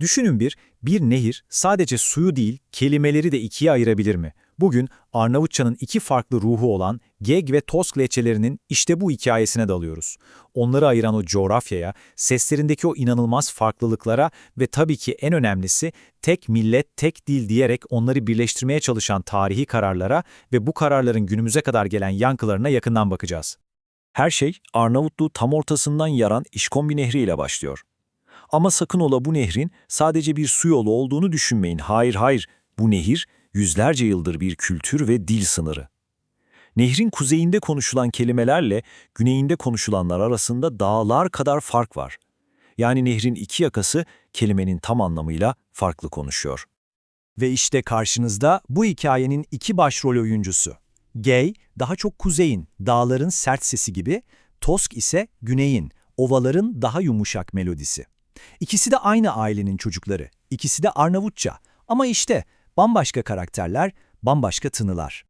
Düşünün bir, bir nehir sadece suyu değil, kelimeleri de ikiye ayırabilir mi? Bugün Arnavutçanın iki farklı ruhu olan Geg ve Tosk lehçelerinin işte bu hikayesine dalıyoruz. Onları ayıran o coğrafyaya, seslerindeki o inanılmaz farklılıklara ve tabii ki en önemlisi tek millet, tek dil diyerek onları birleştirmeye çalışan tarihi kararlara ve bu kararların günümüze kadar gelen yankılarına yakından bakacağız. Her şey Arnavutluğu tam ortasından yaran İşkombi Nehri ile başlıyor. Ama sakın ola bu nehrin sadece bir su yolu olduğunu düşünmeyin. Hayır hayır, bu nehir yüzlerce yıldır bir kültür ve dil sınırı. Nehrin kuzeyinde konuşulan kelimelerle güneyinde konuşulanlar arasında dağlar kadar fark var. Yani nehrin iki yakası kelimenin tam anlamıyla farklı konuşuyor. Ve işte karşınızda bu hikayenin iki başrol oyuncusu. Gay, daha çok kuzeyin, dağların sert sesi gibi, Tosk ise güneyin, ovaların daha yumuşak melodisi. İkisi de aynı ailenin çocukları, ikisi de Arnavutça. Ama işte bambaşka karakterler, bambaşka tınılar.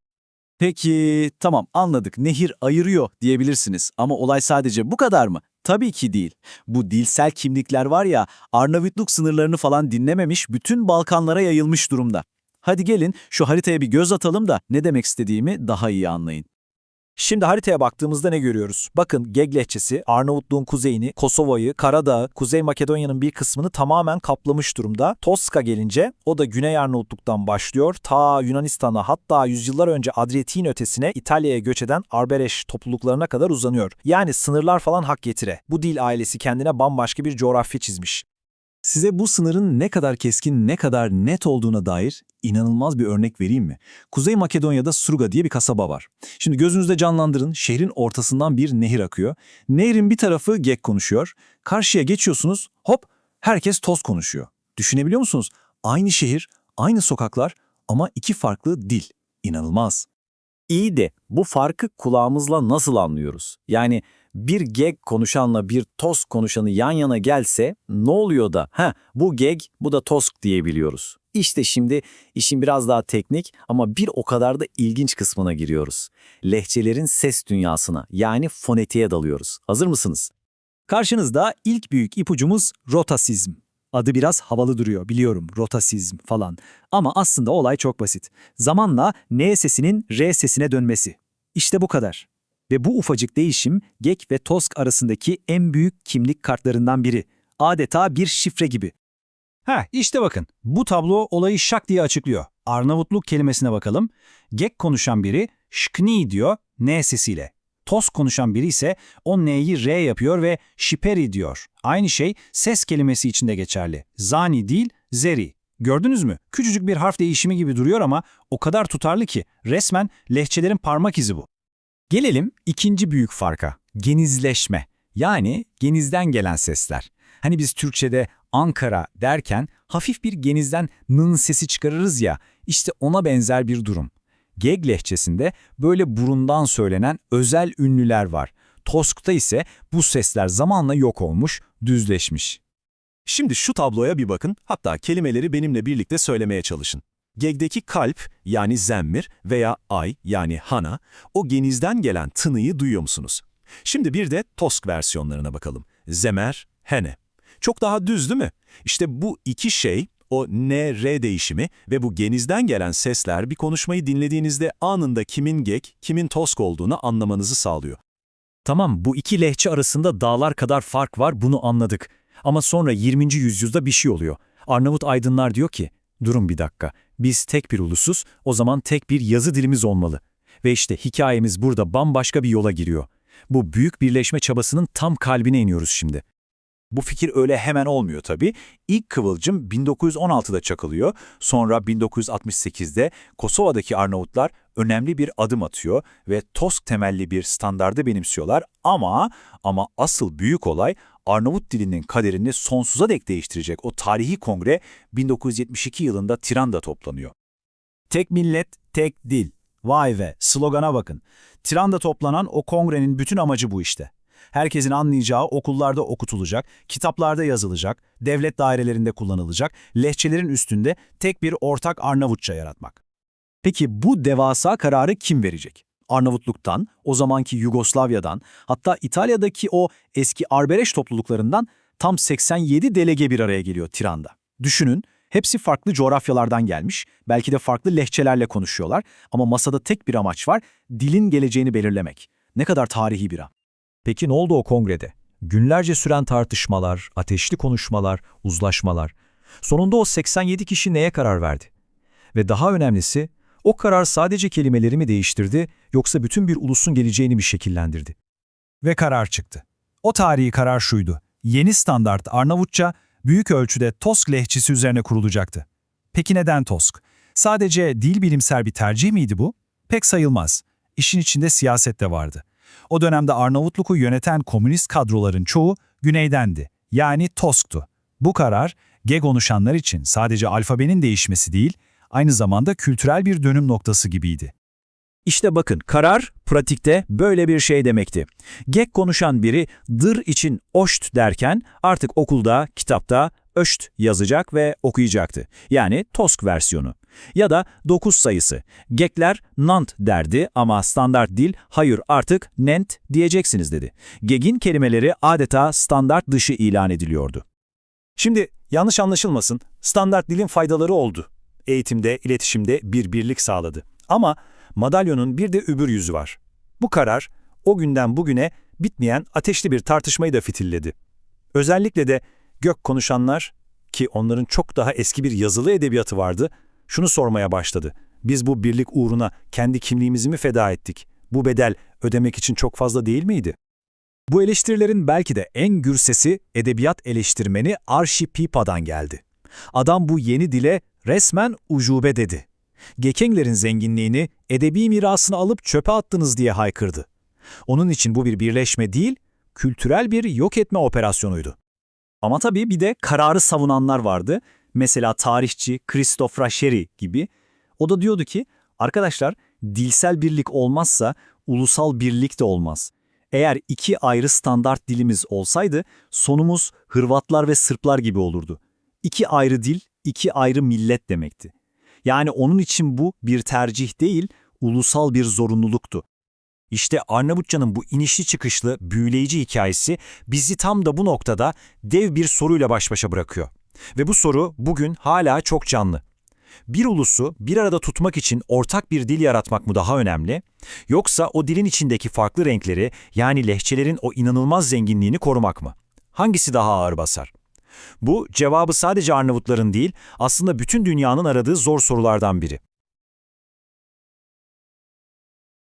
Peki, tamam anladık. Nehir ayırıyor diyebilirsiniz ama olay sadece bu kadar mı? Tabii ki değil. Bu dilsel kimlikler var ya, Arnavutluk sınırlarını falan dinlememiş, bütün Balkanlara yayılmış durumda. Hadi gelin şu haritaya bir göz atalım da ne demek istediğimi daha iyi anlayın. Şimdi haritaya baktığımızda ne görüyoruz? Bakın Geg lehçesi Arnavutluğun kuzeyini, Kosova'yı, Karadağ'ı, Kuzey Makedonya'nın bir kısmını tamamen kaplamış durumda. Toska gelince o da Güney Arnavutluk'tan başlıyor. Ta Yunanistan'a hatta yüzyıllar önce Adriyatik'in ötesine İtalya'ya göç eden Arbereş topluluklarına kadar uzanıyor. Yani sınırlar falan hak getire. Bu dil ailesi kendine bambaşka bir coğrafya çizmiş. Size bu sınırın ne kadar keskin, ne kadar net olduğuna dair inanılmaz bir örnek vereyim mi? Kuzey Makedonya'da Struga diye bir kasaba var. Şimdi gözünüzde canlandırın, şehrin ortasından bir nehir akıyor. Nehrin bir tarafı Gek konuşuyor. Karşıya geçiyorsunuz, hop herkes Toz konuşuyor. Düşünebiliyor musunuz? Aynı şehir, aynı sokaklar ama iki farklı dil. İnanılmaz. İyi de bu farkı kulağımızla nasıl anlıyoruz? Yani bir geg konuşanla bir tosk konuşanı yan yana gelse ne oluyor da ha bu geg bu da tosk diyebiliyoruz. İşte şimdi işin biraz daha teknik ama bir o kadar da ilginç kısmına giriyoruz. Lehçelerin ses dünyasına yani fonetiğe dalıyoruz. Hazır mısınız? Karşınızda ilk büyük ipucumuz rotasizm. Adı biraz havalı duruyor biliyorum rotasizm falan. Ama aslında olay çok basit. Zamanla N sesinin R sesine dönmesi. İşte bu kadar. Ve bu ufacık değişim Gek ve Tosk arasındaki en büyük kimlik kartlarından biri. Adeta bir şifre gibi. Heh işte bakın bu tablo olayı şak diye açıklıyor. Arnavutluk kelimesine bakalım. Gek konuşan biri şkni diyor N sesiyle. Tos konuşan biri ise o N'yi R yapıyor ve şiperi diyor. Aynı şey ses kelimesi için de geçerli. Zani değil, zeri. Gördünüz mü? Küçücük bir harf değişimi gibi duruyor ama o kadar tutarlı ki resmen lehçelerin parmak izi bu. Gelelim ikinci büyük farka, genizleşme. Yani genizden gelen sesler. Hani biz Türkçe'de Ankara derken hafif bir genizden nın sesi çıkarırız ya, işte ona benzer bir durum. Geg lehçesinde böyle burundan söylenen özel ünlüler var. Tosk'ta ise bu sesler zamanla yok olmuş, düzleşmiş. Şimdi şu tabloya bir bakın, hatta kelimeleri benimle birlikte söylemeye çalışın. Geg'deki kalp yani zemmir veya ay yani hana, o genizden gelen tınıyı duyuyor musunuz? Şimdi bir de Tosk versiyonlarına bakalım. Zemer, hene. Çok daha düz değil mi? İşte bu iki şey, o N-R değişimi ve bu genizden gelen sesler bir konuşmayı dinlediğinizde anında kimin Geg, kimin Tosk olduğunu anlamanızı sağlıyor. Tamam bu iki lehçe arasında dağlar kadar fark var bunu anladık. Ama sonra 20. yüzyılda bir şey oluyor. Arnavut aydınlar diyor ki, durun bir dakika, biz tek bir ulusuz, o zaman tek bir yazı dilimiz olmalı. Ve işte hikayemiz burada bambaşka bir yola giriyor. Bu büyük birleşme çabasının tam kalbine iniyoruz şimdi. Bu fikir öyle hemen olmuyor tabii. İlk kıvılcım 1916'da çakılıyor. Sonra 1968'de Kosova'daki Arnavutlar önemli bir adım atıyor ve TOSK temelli bir standardı benimsiyorlar ama ama asıl büyük olay Arnavut dilinin kaderini sonsuza dek değiştirecek o tarihi kongre 1972 yılında Tiran'da toplanıyor. Tek millet, tek dil. Vay be, slogana bakın. Tiran'da toplanan o kongrenin bütün amacı bu işte. Herkesin anlayacağı okullarda okutulacak, kitaplarda yazılacak, devlet dairelerinde kullanılacak, lehçelerin üstünde tek bir ortak Arnavutça yaratmak. Peki bu devasa kararı kim verecek? Arnavutluk'tan, o zamanki Yugoslavya'dan, hatta İtalya'daki o eski Arbereş topluluklarından tam 87 delege bir araya geliyor Tiran'da. Düşünün, hepsi farklı coğrafyalardan gelmiş, belki de farklı lehçelerle konuşuyorlar ama masada tek bir amaç var, dilin geleceğini belirlemek. Ne kadar tarihi bir an. Peki ne oldu o kongrede? Günlerce süren tartışmalar, ateşli konuşmalar, uzlaşmalar. Sonunda o 87 kişi neye karar verdi? Ve daha önemlisi, o karar sadece kelimeleri mi değiştirdi yoksa bütün bir ulusun geleceğini mi şekillendirdi? Ve karar çıktı. O tarihi karar şuydu. Yeni standart Arnavutça büyük ölçüde Tosk lehçesi üzerine kurulacaktı. Peki neden Tosk? Sadece dil bilimsel bir tercih miydi bu? Pek sayılmaz. İşin içinde siyaset de vardı. O dönemde Arnavutluk'u yöneten komünist kadroların çoğu güneydendi. Yani Tosk'tu. Bu karar, G konuşanlar için sadece alfabenin değişmesi değil, aynı zamanda kültürel bir dönüm noktası gibiydi. İşte bakın karar pratikte böyle bir şey demekti. Gek konuşan biri dır için oşt derken artık okulda, kitapta öşt yazacak ve okuyacaktı. Yani Tosk versiyonu. Ya da 9 sayısı. Gekler nant derdi ama standart dil hayır artık nent diyeceksiniz dedi. Geg'in kelimeleri adeta standart dışı ilan ediliyordu. Şimdi yanlış anlaşılmasın, standart dilin faydaları oldu. Eğitimde, iletişimde bir birlik sağladı. Ama madalyonun bir de öbür yüzü var. Bu karar o günden bugüne bitmeyen ateşli bir tartışmayı da fitilledi. Özellikle de gök konuşanlar ki onların çok daha eski bir yazılı edebiyatı vardı, şunu sormaya başladı. Biz bu birlik uğruna kendi kimliğimizi mi feda ettik? Bu bedel ödemek için çok fazla değil miydi? Bu eleştirilerin belki de en gür sesi edebiyat eleştirmeni Archie Pipa'dan geldi. Adam bu yeni dile resmen ucube dedi. Gekenglerin zenginliğini, edebi mirasını alıp çöpe attınız diye haykırdı. Onun için bu bir birleşme değil, kültürel bir yok etme operasyonuydu. Ama tabii bir de kararı savunanlar vardı. Mesela tarihçi Christoph Rascheri gibi. O da diyordu ki, arkadaşlar dilsel birlik olmazsa ulusal birlik de olmaz. Eğer iki ayrı standart dilimiz olsaydı sonumuz Hırvatlar ve Sırplar gibi olurdu. İki ayrı dil, iki ayrı millet demekti. Yani onun için bu bir tercih değil, ulusal bir zorunluluktu. İşte Arnavutça'nın bu inişli çıkışlı, büyüleyici hikayesi bizi tam da bu noktada dev bir soruyla baş başa bırakıyor. Ve bu soru bugün hala çok canlı. Bir ulusu bir arada tutmak için ortak bir dil yaratmak mı daha önemli, yoksa o dilin içindeki farklı renkleri yani lehçelerin o inanılmaz zenginliğini korumak mı? Hangisi daha ağır basar? Bu cevabı sadece Arnavutların değil, aslında bütün dünyanın aradığı zor sorulardan biri.